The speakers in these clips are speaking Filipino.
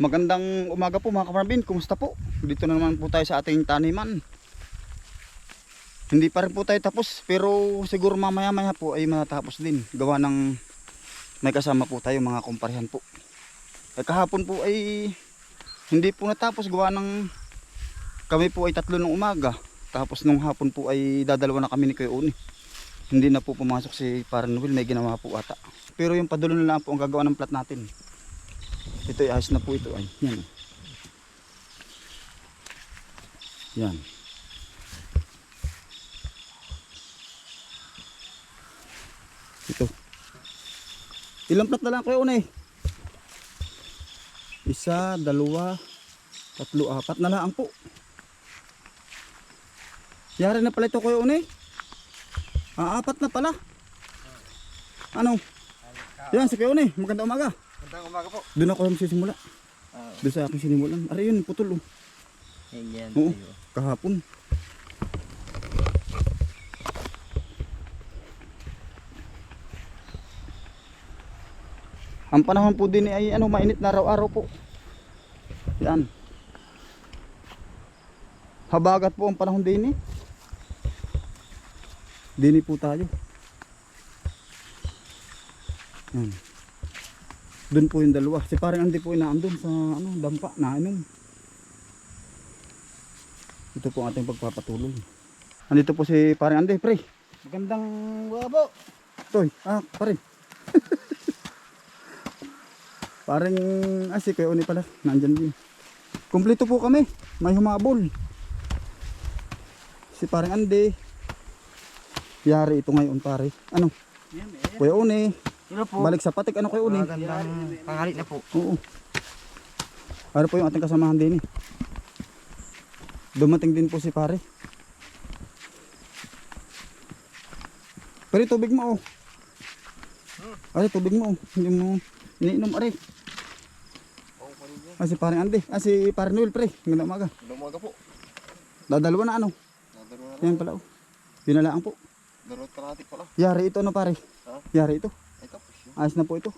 Magandang umaga po mga kaparambin. Kumusta po? Dito na naman po tayo sa ating taniman. Hindi pa rin po tayo tapos pero siguro mamaya maya po ay matatapos din. Gawa ng may kasama po tayo mga kumparehan po. Eh, kahapon po ay hindi po natapos gawa ng kami po ay tatlo ng umaga. Tapos nung hapon po ay dadalawa na kami ni Kuya Uni. Hindi na po pumasok si Parang Will, may ginawa po ata. Pero yung padulo na lang po ang gagawa ng plat natin. Ito ay ayos na po ito ay. Yan. Yan. Ito. Ilang plat na lang kayo unay? Isa, dalawa, tatlo, apat na lang po. Yari na pala ito kayo unay? Ah, apat na pala. Ano? Yan, si kayo unay. Maganda umaga. Magandang umaga po. Doon ako magsisimula. Ah, Doon sa aking sinimulan. Aray yun, putol oh. yan Oo, kahapon. Ang panahon po din ay ano, mainit na araw-araw po. Yan. Habagat po ang panahon din eh. Dini po tayo. Yan. Doon po yung dalawa. Si parang hindi po inaandun sa ano, dampa, nainom. Ito po ang ating pagpapatuloy. Andito po si parang Ande, pre. Magandang wabo. Toy, ah, pare. parang, ah, si Kuya Uni pala, nandyan din. Kumpleto po kami, may humabol. Si parang Ande. Yari ito ngayon pare. Ano, eh. Kuya Uni, Ano po? balik sa patik, ano Kuya Uni? Magandang tanghali na po. Oo. Ano po yung ating kasamahan din eh. Dumating din po si pare. Pero tubig mo oh. Ari tubig mo oh. Hindi mo iniinom ari. Ah si pare Andy. Ah si pare Noel pre. Ngayong umaga. Magandang umaga po. Dadalawa na ano. Nadaro na Yan pala oh. Pinalaan po. Daro karatik pala. Yari ito ano pare. Ha? Yari ito. Ayos na po ito.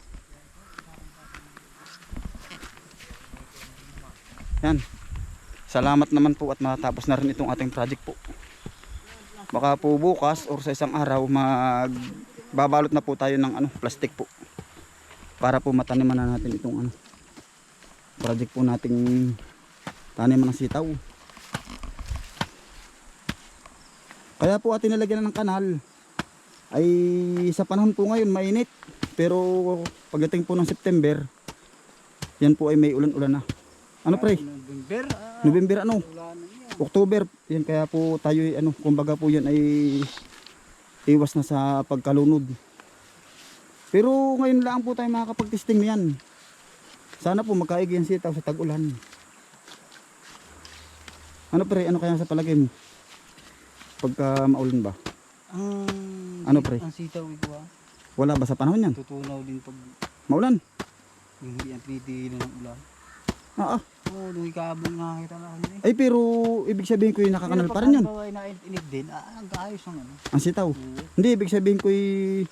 Yan. Salamat naman po at matapos na rin itong ating project po. Baka po bukas or sa isang araw mag babalot na po tayo ng ano, plastic po. Para po mataniman na natin itong ano project po nating taniman ng sitaw. Kaya po atin nilagyan ng kanal ay sa panahon po ngayon mainit. Pero pagdating po ng September yan po ay may ulan-ulan na. Ano pre? November. ah, November ano? Yan. October. Yan kaya po tayo ay ano kumbaga po yan ay iwas na sa pagkalunod. Pero ngayon lang po tayo makakapag-testing niyan sana po magkaigi yan sitaw sa tag-ulan. Ano pre? Ano kaya sa palagay mo? Pagka maulan ba Ang Ano, pre? Ang sitaw ito ah. wala ba sa panahon yan Tutunaw din pag maulan yung hindi yan tinitigil ng ulan. ah, ah. Oo, nung ikabong nakakita na kami. Ay pero ibig sabihin ko yung nakakanal pa rin yun. Pero pag ay naintinid din, ah, ang kaayos ang ano. Ang sitaw. Oo. Hindi ibig sabihin ko y-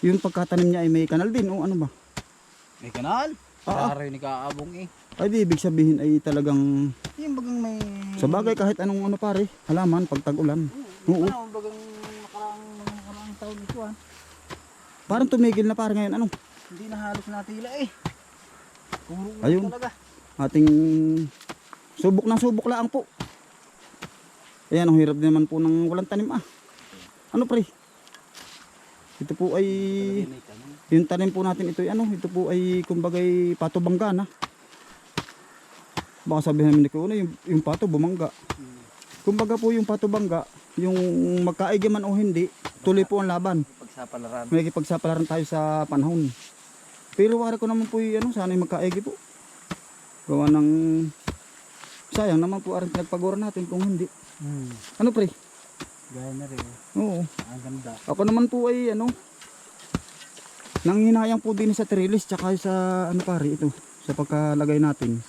yung pagkatanim niya ay may kanal din o ano ba? May kanal. Oo. Para ni kaabong eh. Ay di ibig sabihin ay talagang Yung bagang may... sa bagay kahit anong ano pare, halaman pag tag-ulan. Oo. Ano, bagang taon ito ah. Parang tumigil na pare ngayon ano. Hindi na halos natila eh. Puro Ayun. talaga. Ating subok ng subok lang po. Ayan, ang hirap din naman po ng walang tanim ah. Ano pre? Ito po ay yung tanim po natin ito ay ano, ito po ay kumbagay pato bangga na. Baka sabihin namin ni Kuya, yung, yung pato bumangga. Hmm. Kumbaga po yung pato bangga, yung magkaigi man o hindi, tuloy po ang laban. Pagsapalaran. May kipagsapalaran tayo sa panahon. Pero wari ko naman po yung ano, sana yung magkaigi po. Gawa ng sayang naman po aring pinagpagura natin kung hindi. Hmm. Ano pre? Gaya na rin. Oo. Ang ganda. Ako naman po ay ano, nanghinayang po din sa trellis tsaka sa ano pare ito, sa pagkalagay natin.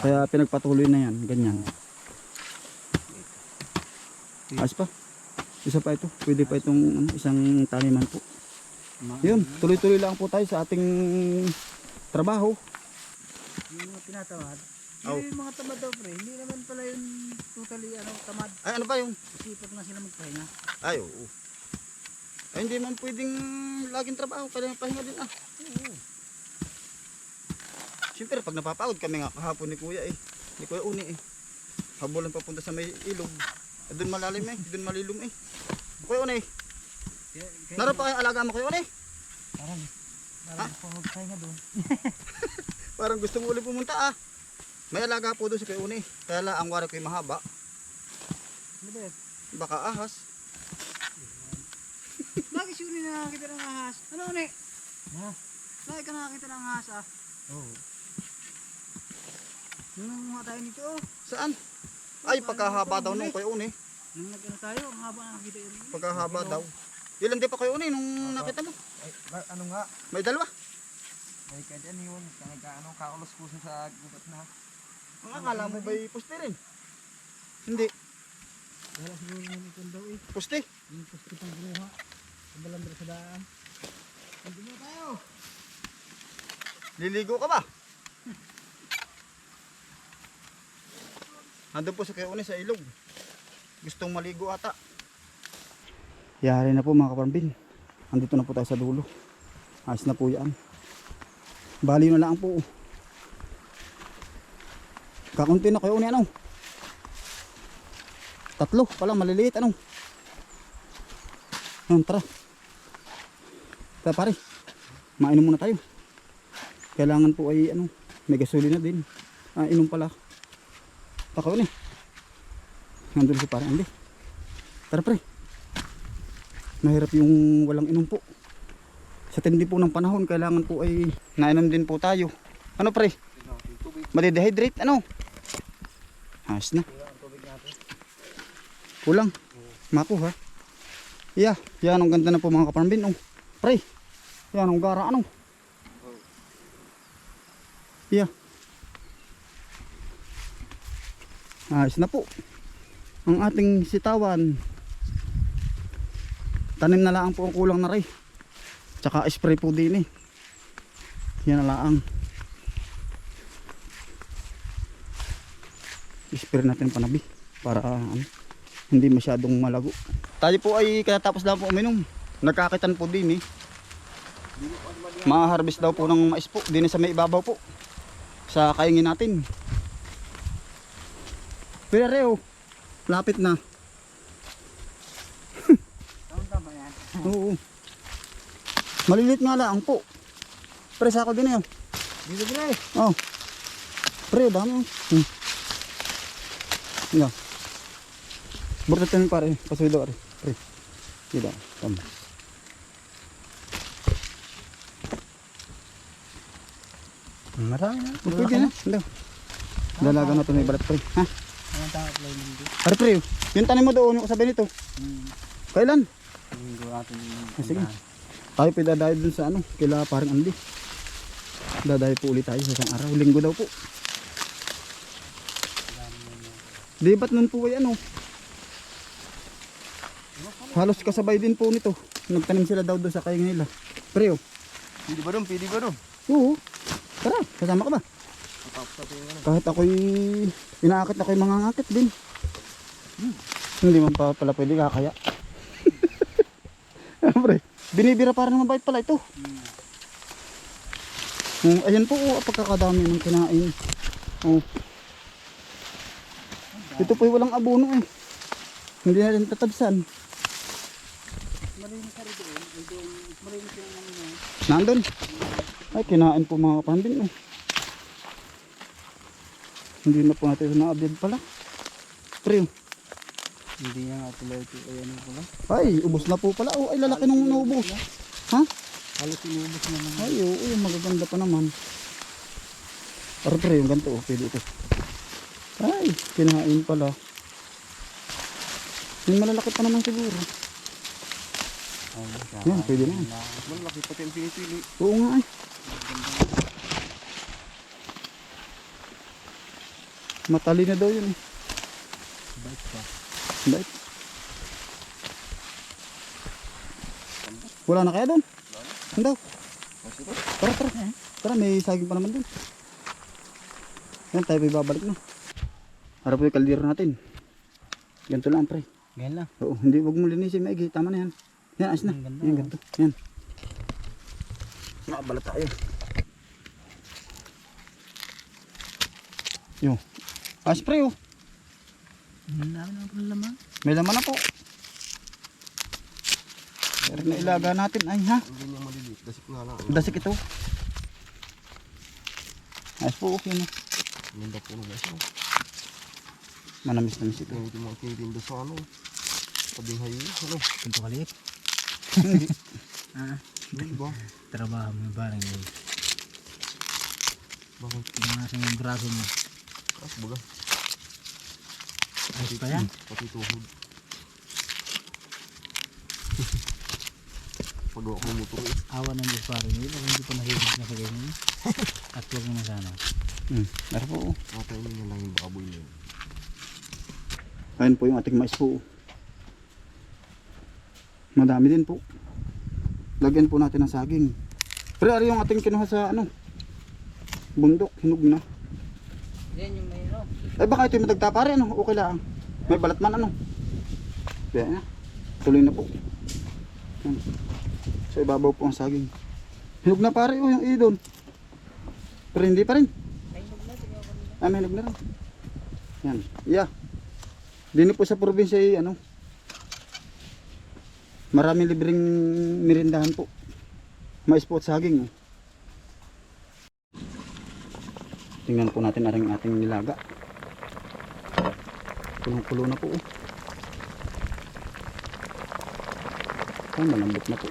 Kaya pinagpatuloy na yan, ganyan. Ayos pa. Isa pa ito, pwede pa itong ano, isang taniman po. Yun, tuloy-tuloy lang po tayo sa ating trabaho. Yung mga tinatawad. Oh. Yung mga tamad daw pre, hindi naman pala yung totally ano, tamad. Ay, ano ba yung? Sipag na sila magpahinga. Ay, oo. Ay, hindi man pwedeng laging trabaho. Kailangan pahinga din ah. Oo. Siyempre, pag napapagod kami nga kahapon ni Kuya eh. Ni Kuya Uni eh. Habulan papunta sa may ilog. Eh, doon malalim eh. Doon malilom eh. Kuya kaya, naroon pa kayong alaga mo Kuya Uni? Parang, parang pa magpahinga doon. Parang gusto mo ulit pumunta ah. May alaga po doon si Kuya Uni. Kaya lang ang wari ko yung mahaba. Ano? Baka ahas. Bakit si Uni nakakita ng ahas? Ano Uni? Ha? Bakit ka nakakita ng ahas ah? Oo. Nung mga tayo nito oh. Saan? Ay, pagkahaba daw nung Kuya Uni. Nung nag-ano tayo, ang haba na nakita yun. Pagkahaba daw. Ilan di pa Kuya Uni nung nakita mo? Ay, ba- ano nga? May dalawa. May kaya yun. Nagka, ano, kaulos ko siya sa gubat na. Ang akala mo ba'y puste rin? Hindi. Wala siguro yung ikon daw eh. Puste. Yung poste pang binuha. Ang balandra sa daan. Hindi mo tayo. Liligo ka ba? Nandun po sa Kuya sa ilog. Gustong maligo ata. Yari na po mga kaparambin. Andito na po tayo sa dulo. Ayos na po yan. Bali na lang po. Kakunti na Kuya Uni ano? Tatlo pala maliliit ano? Yan, tara. Tara pare. Mainom muna tayo. Kailangan po ay ano, may gasolina din. Ah, inom pala. Pakaw ni. Nandun si pare Andy. Tara pre. Mahirap yung walang inom po. Sa tindi po ng panahon, kailangan po ay nainom din po tayo. Ano pre? Madidehydrate ano? Ayos na. Kulang. Makuha. Yeah, yan ang ganda na po mga kaparambin. Oh. Pre, yan ang gara ano. Yeah. Ayos na po. Ang ating sitawan. Tanim na lang po ang kulang na rin. Tsaka spray po din eh. Yan na lang. Spray natin panabi. Para ano, hindi masyadong malago. Tayo po ay katapos lang po uminom. Nagkakitan po din eh. Ma-harvest daw po ng mais po. Din sa may ibabaw po sa kaingin natin. Pero reo, lapit na. Oo. Malilit nga lang po. Pre, sako din yun. Dito pre. Oh. Pre, dami. Hmm. Nga. Burot natin pare. Pasulo pare. Pre. Dito. Tama. Marami na. Oh, pwede na. Dalaga natin may balat pre. Ha? Mo dito. Pare pre, yung tanim mo doon yung kasabi nito. Hmm. Kailan? Linggo natin yung Ah, sige. Tayo pa dadayo dun sa ano, kila parang Andy. Dadayo po ulit tayo sa isang araw. Linggo daw po. Di ba't nun po ay ano? Halos kasabay din po nito. Nagtanim sila daw doon sa kayong nila. Pre, oh. Pwede ba doon? Pwede ba doon? Oo. Tara, kasama ka ba? Kahit ako'y inaakit ako'y mga ngakit din. Hmm. Hindi man pa pala pwede kakaya. Pre, binibira para naman bait pala ito. Hmm, ayan po, oh, pagkakadami ng kinain. Oh. Ito po walang abono eh. Hindi na rin tatabsan. Malinis ka rin doon. Malinis yung ano mo. Nandun. Ay, kinain po mga kapambin. Oh. Hindi na po natin na-update pala. Oh. Hindi nga pala ito. Ayan pala. Ay, ubos na po pala. Oh, ay, lalaki nung naubos. Ha? Halos inubos na naman. Ay, oo, yung magaganda pa naman. Pero pre, yung ganito, oh, pwede ito. Ay, kinain pala. Yung malalaki pa naman siguro. Yan, pwede na. Malaki pati ang pinipili. Oo nga eh. Matali na daw yun eh. Bait pa. Bait. Wala na kaya doon? Hindi. Tara, tara. Tara, may saging pa naman doon. Yan, tayo babalik na. Para po yung kaldero natin. Ganito lang, pre. Ganyan lang. Oo, hindi, wag mo linisin, maigi. Tama na yan. Yan, ayos na. Ganda, Yan, ganito. Yan. Nakabala tayo. Yo. Ayos, pre, oh. May laman na po. Pero na ilaga natin, ay ha. Dasik nga lang. Dasik ito. Ayos po, okay na. Ganda po na guys. Manamis-namis ito. Hindi mo tintinda sa ano. Tabing hayo. Ano? Ganito kaliit. Ah, Hindi ba? trabaho mo parang yun. Bakit? Tingnan sa yung braso mo. Ah, baga. Ayos pa yan. Pati tuhod. Pagawa ko ng motor eh. Awa ng Diyos yun. Ako hindi pa nahilig na sa ganyan. At huwag naman sana. Hmm. Pero po. Matayin niya lang yung baboy na yun. Ayun po yung ating mais po. Madami din po. Lagyan po natin ng saging. Pero ari yung ating kinuha sa ano? Bundok, hinug na. Yan yung may. Ay baka ito yung matagtapari ano? Okay lang. May balat man ano? Kaya na. Tuloy na po. Yan. Sa ibabaw po ang saging. Hinug na pare oh yung idon. Pero hindi pa rin. Ah, may hinog na rin. Yan. Yeah. Dini po sa probinsya ay ano. Maraming libreng merindahan po. Mais po at saging. Oh. Tingnan po natin aring ating nilaga. Kulong-kulo na po. Oh. Ay, malambot na po.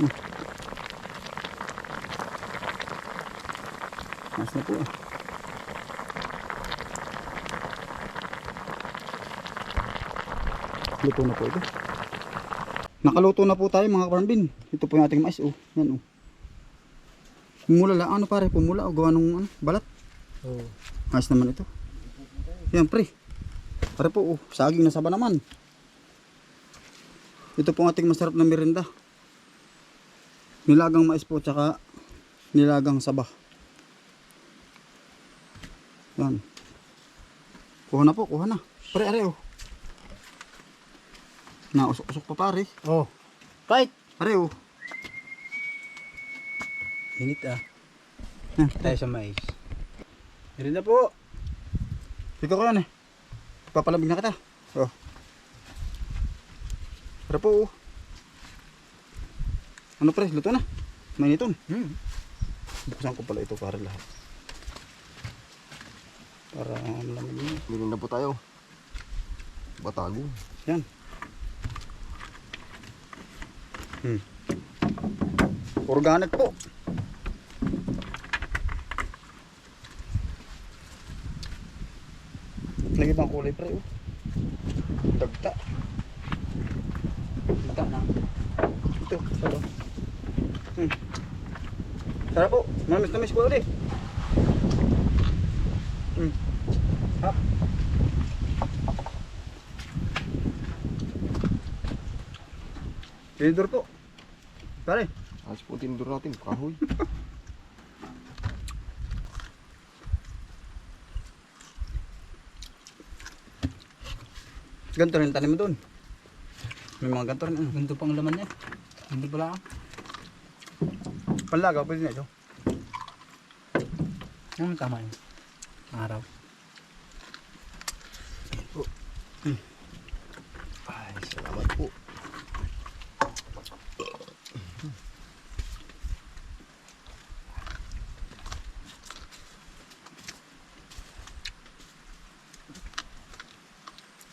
Hmm. Mas na po ah. Luto na po ito. Nakaluto na po tayo mga kaparambin. Ito po yung ating mais. Oh. Yan oh. Pumula lang. Ano pare? Pumula o gawa ng ano, balat. Oo. Ayos naman ito. Yan pre. Pare po, oh, saging na saba naman. Ito po ang ating masarap na merinda. Nilagang mais po tsaka nilagang saba. Yan. Kuha na po, kuha na. Pare, are oh. Nausok-usok pa pare. Oh. Fight! Are oh. Init ah. Tayo sa mais. Meron na po. Ikaw ko yan eh. Papalamig na kita. Oh. Pare po oh. Ano pre, luto na. Mainiton. Hmm. Buksan ko pala ito para lahat. Para malamig yun. Meron na po tayo. Batago. Yan. Hmm. Organic po. Lagi bang kulay pre oh. Dagta. Mata na. Ito, salo. Hmm. Sarap po. Mamis na miss ko ulit. Hmm. Hap. Tinidor po. Pare. Po tindur natin. Kahoy. Ganito rin tanim mo doon. May mga ganito rin. Ano. Ganito pang laman niya. Hindi pala. Panlaga, pwede na ito. Ang tama yun. Araw. Ay, salamat po.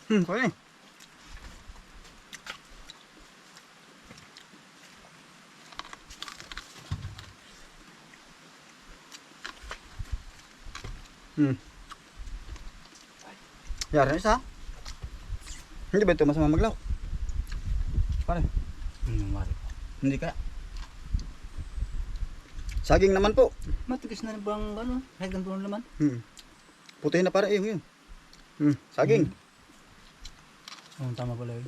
Hmm, pwede. Hmm. Yara isa. Hindi ba ito masama maglaw? Pare, Hmm, mari. hindi kaya. Saging naman po. Matigas na bang ano? Ganito ang laman. Hmm. Puti na pare, eh, yun. Hmm. Saging. Oo, tama pala yun.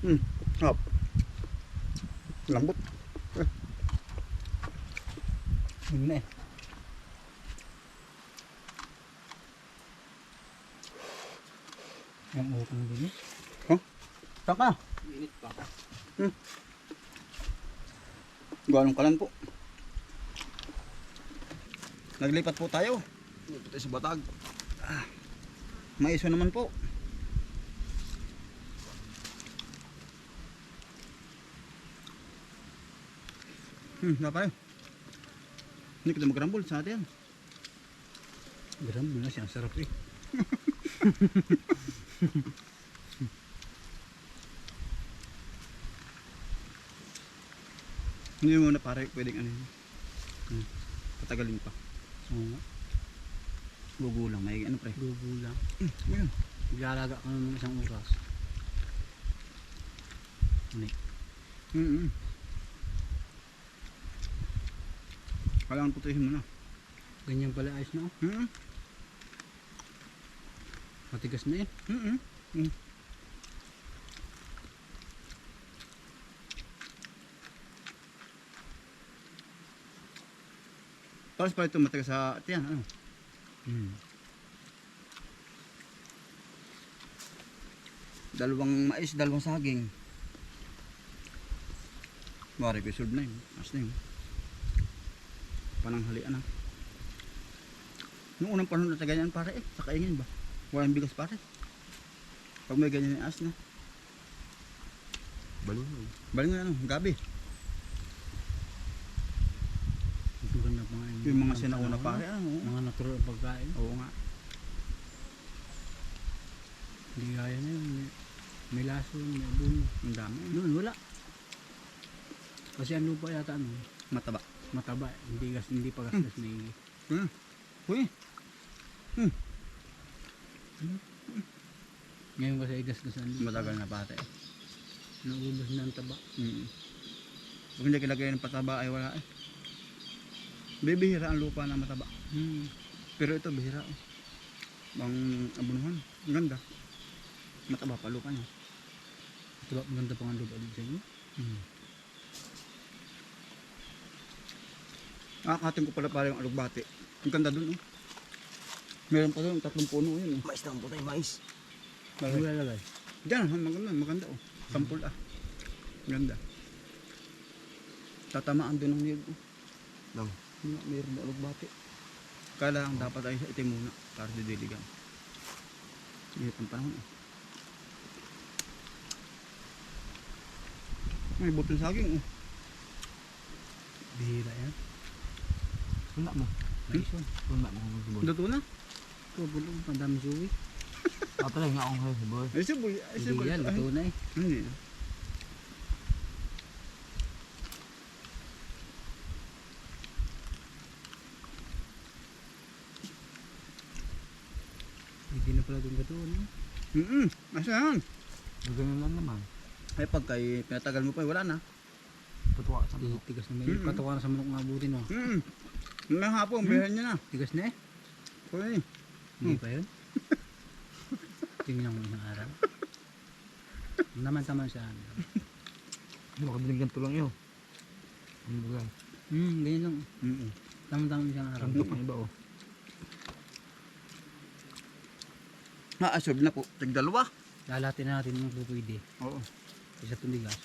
Hmm. Hop. Lambot. Yun na eh. Ang utang din eh. Saan ka? Init pa. Ganong kalan po. Naglipat po tayo. Init tayo sa batag. May iso naman po. Hmm, napay. Hindi kita magrambol sa atin. Garam na siya. Ang sarap eh. Hindi mo na pare pwedeng ano yun. Hmm. Patagalin pa. Oo nga. Gugu lang. May ano pre. Lubo lang. Ayun. Maglalaga ka ng isang oras. Ano eh. Mm-hmm. Kailangan putihin mo na. Ganyan pala ayos na oh. Mm-hmm. Matigas na eh. Mm-hmm. Mm. Tapos pala ito mataga sa tiyan, ano? Hmm. Dalawang mais, dalawang saging. Mari ko na yun. As na yun. Pananghalian na. Noong unang panahon na ganyan pare eh, sa kaingin ba? Walang bigas pare. Pag may ganyan yung as na. Balon. Balik nga ano, gabi. Ito ganda pa nga Yung mga sinauna pare, ano? Mga natural pagkain. Oo nga. Hindi gaya na yun. May, may laso, may abono. Ang dami. Noon wala. Kasi ang lupa yata ano, Mataba. mataba. Hindi gas, hindi pa gasgas may Hmm. Uy, Ngayon kasi ay gasgas ang lupa. matagal na pare. Naubos na ang taba. Mm. Pag hindi kilagay ng pataba ay wala eh. Bibihira ang lupa na mataba. Hmm. Pero ito bihira. Bang abunuhan. Ang ganda. Mataba pa lupa niya. Taba, maganda pa nga ang lupa dito. Hmm. Nakakating ko pala pala yung alugbati. Ang ganda dun eh. Meron pa doon, tatlong puno yun eh. Mais na ang putay, mais. Ano lalagay? Diyan, ha, maganda, maganda oh. Sampul ah. Ganda. Tatamaan doon ang niyog. oh. Lang. May- Mayroon na alugbati. Kailangan dapat ay itim muna para didiligan. Ihip ang panahon eh. May butong saging oh. Bihira yan. Wala mo. Yun. Wala mo ang. Luto na. Ito, bulong, pandami suwi. Kapalay nga akong kayo sibol. Ay. Ay, sibol. yan, Ay, luto na eh. Hindi na. Hindi na pala doon gato, no? Mm-mm. Asan? Ganun lang naman. Ay, pagka eh, pinatagal mo pa, eh, wala na. Patuwa sa Di, mga. tigas na may Mm-mm. patawa na sa manok nga abutin, no? Mm-mm. May hapon, bihan niya na. Tigas na eh. Uy. Hindi pa yun. Tingnan mo isang araw. Naman-taman sa amin. Hindi makadilig ganito lang yun. Ano ba yan? Hmm, ganyan lang. Mm-mm. Naman-taman isang araw. Pang iba oh. Na-absorb na po. Tig dalawa. Lalatin na natin yung pupwede. Oo. Isa tumigas.